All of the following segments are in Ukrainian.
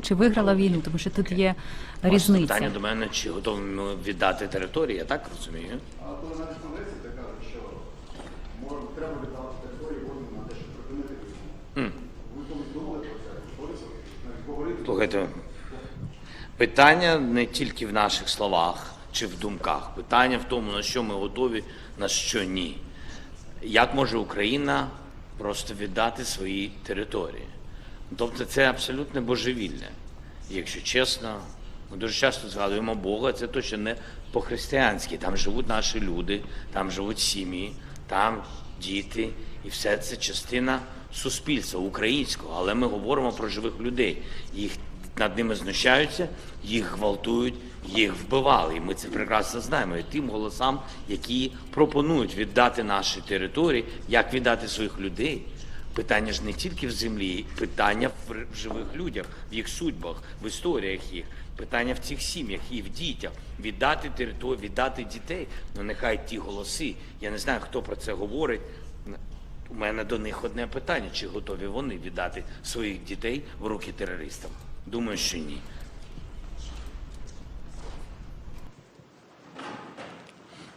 чи виграла війну, тому що тут є Ваше різниця. питання до мене, чи готові ми віддати території, я так розумію? А коли де каже, що може, треба віддавати території воїнам на те, щоб припинити війну. Ви колись думали про це? Готові навіть говорити? Слухайте, питання не тільки в наших словах чи в думках. Питання в тому, на що ми готові, на що ні. Як може Україна просто віддати свої території? Тобто це абсолютне божевілля. Якщо чесно, ми дуже часто згадуємо Бога, це точно не по-християнськи. Там живуть наші люди, там живуть сім'ї, там діти, і все це частина суспільства українського. Але ми говоримо про живих людей. Їх над ними знущаються, їх гвалтують, їх вбивали. І ми це прекрасно знаємо. І тим голосам, які пропонують віддати наші території, як віддати своїх людей. Питання ж не тільки в землі, питання в живих людях, в їх судьбах, в історіях їх, питання в цих сім'ях і в дітях. Віддати територію, віддати дітей. Ну нехай ті голоси. Я не знаю, хто про це говорить. У мене до них одне питання: чи готові вони віддати своїх дітей в руки терористам? Думаю, що ні.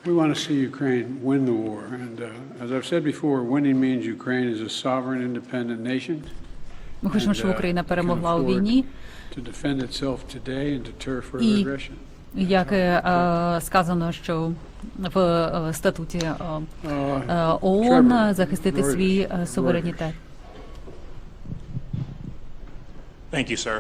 We want to see Ukraine win the war. And uh, as I've said before, winning means Ukraine is a sovereign, independent nation. Ми хочемо, щоб uh, Україна перемогла у війні. To defend itself today and deter further І aggression. як е, е, сказано, що в е, статуті е, Uh, е, ООН захистити свій е, суверенітет. Thank you, sir.